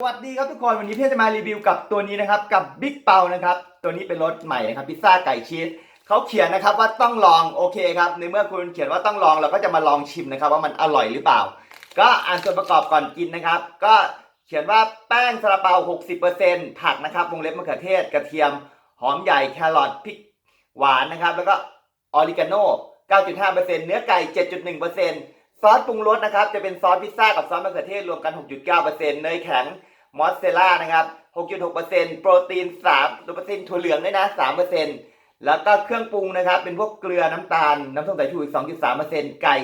สวัสดีครับทุกคนวันนี้พี่จะมารีวิวกับตัวนี้นะครับกับบิ๊กเปานะครับตัวนี้เป็นรสใหม่นะครับพิซซ่าไก่ชีสเขาเขียนนะครับว่าต้องลองโอเคครับในเมื่อคุณเขียนว่าต้องลองเราก็จะมาลองชิมนะครับ ว่ามันอร่อยหรือเปล่า ก็อ่านส่วนประกอบก่อนกินนะครับ ก็เขียนว่าแป้งซาลาเปา 60%ผักนะครับวงเล็บมะเขือเทศกระเทียม หอมใหญ่แครอทพริกหวานนะครับ แล้วก็ออริกาโน่9.5%เนื้อไก่ 7.1%ซอสปรุงรสนะครับจะเป็นซอสพิซซ่ากับซอสมะเขือเทศรวมกัน 6.9%เนยแข็ง มอสเซล่านะครับ 6.6%โปรตีน3ตัวเปอร์เซ็นต์ถั่วเหลืองด้วยนะ 3%แล้วก็เครื่องปรุงนะครับ เป็นพวกเกลือน้ำตาล น้ำส้มสายชูอีก2.3%ไก่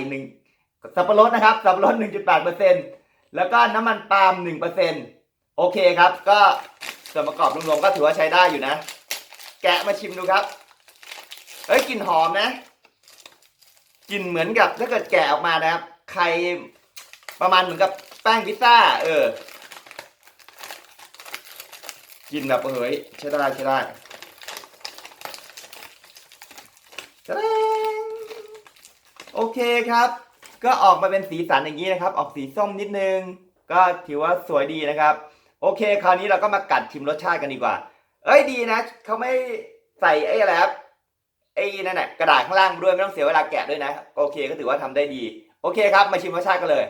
1สับปะรดนะครับ สับปะรด 1.8%แล้วก็น้ำมันปาล์ม1%โอเคครับ ก็ส่วนประกอบรวมๆก็ถือว่าใช้ได้อยู่นะ แกะมาชิมดูครับ เฮ้ยกลิ่นหอมนะกลิ่นเหมือนกับถ้าเกิดแกะออกมานะครับ ใครประมาณเหมือนกับแป้งพิซซ่า เออ กินแบบเฮ้ยใช้ได้ใช้ได้ตะแดงโอเคครับ ก็ออกมาเป็นสีสันอย่างนี้นะครับ ออกสีส้มนิดนึง ก็ถือว่าสวยดีนะครับ โอเค คราวนี้เราก็มากัดชิมรสชาติกันดีกว่า เอ้ยดีนะเขาไม่ใส่ไอ้อะไรครับไอ้นั่นแหละกระดาษข้างล่างด้วยไม่ต้องเสียเวลาแกะด้วยนะ โอเคก็ถือว่าทำได้ดี โอเคครับ มาชิมรสชาติกันเลย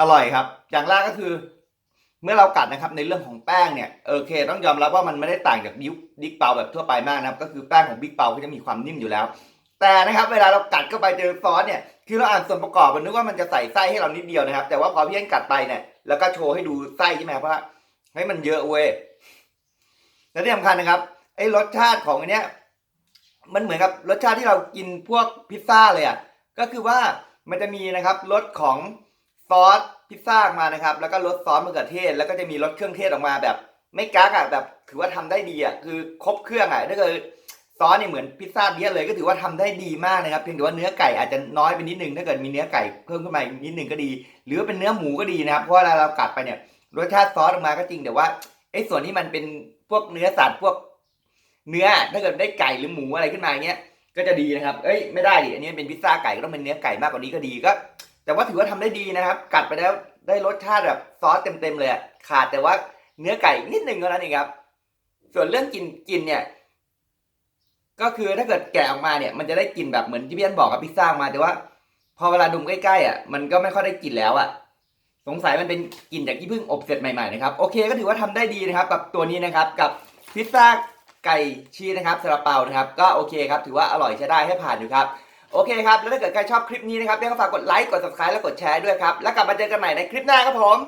อร่อยครับ อย่างแรกก็คือ เมื่อเรากัดนะครับในเรื่องของแป้งเนี่ยโอเค ต้องยอมรับว่ามันไม่ได้ต่างจากบิ๊กบิ๊กเปาแบบทั่วไปมากนะครับ ก็คือแป้งของบิ๊กเปาก็จะมีความนิ่มอยู่แล้ว แต่นะครับ เวลาเรากัดเข้าไปเจอซอสเนี่ยคือเราอ่านส่วนประกอบมันนึกว่ามันจะใส่ไส้ให้เรานิดเดียวนะครับ แต่ว่าพอพี่เอ็นกัดไปเนี่ยแล้วก็โชว์ให้ดูไส้ใช่ไหมครับว่าเฮ้มันเยอะเว้ยและที่สำคัญนะครับไอ้รสชาติของอันเนี้ยมันเหมือนกับรสชาติที่เรากินพวกพิซซ่าเลยอะก็คือว่ามันจะมีนะครับรสของ ซอสพิซซ่าออกมานะครับ แล้วก็รสซอสมะเขือเทศ แล้วก็จะมีรสเครื่องเทศออกมาแบบ ไม่กักอะแบบ ถือว่าทำได้ดีอะคือครบเครื่องอะถ้าเกิดซอสเนี่ยเหมือนพิซซ่าเดียเลยก็ถือว่าทำได้ดีมากนะครับเพียงแต่ว่าเนื้อไก่อาจจะน้อยไปนิดนึงถ้าเกิดมีเนื้อไก่เพิ่มขึ้นมาอีกนิดนึงก็ดี หรือว่าเป็นเนื้อหมูก็ดีนะครับเพราะเวลาเรากัดไปเนี่ยรสชาติซอสออกมาก็จริงแต่ว่าไอ้ส่วนที่มันเป็นพวกเนื้อสัตว์พวก เนื้อถ้าเกิดได้ไก่หรือหมูอะไรขึ้นมาอย่างเงี้ยก็จะดีนะครับ เอ้ยไม่ได้ดิอันนี้เป็นพิซซ่าไก่ก็ต้องเป็นเนื้อไก่มากกว่านี้ก็ดีก็ แต่ว่าถือว่าทำได้ดีนะครับ กัดไปแล้วได้รสชาติแบบซอสเต็มๆเลยขาดแต่ว่าเนื้อไก่นิดนึงเท่านั้นเองครับ ส่วนเรื่องกินกินเนี่ย ก็คือถ้าเกิดแกะออกมาเนี่ย มันจะได้กลิ่นแบบเหมือนที่พี่อันบอกกับพิซซ่ามาแต่ว่า พอเวลาดมใกล้ๆอะมันก็ไม่ค่อยได้กลิ่นแล้วอะ สงสัยมันเป็นกลิ่นจากที่เพิ่งอบเสร็จใหม่ๆนะครับโอเค ก็ถือว่าทำได้ดีนะครับ กับตัวนี้นะครับ กับพิซซ่าไก่ชีสนะครับซาลาเปานะครับ ก็โอเคครับ ถือว่าอร่อยใช้ได้ให้ผ่านอยู่ครับ โอเคครับ แล้วถ้าเกิดใครชอบคลิปนี้นะครับก็ฝากกดไลค์ กด subscribe และกดแชร์ด้วยครับ แล้วกลับมาเจอกันใหม่ในคลิปหน้าครับผม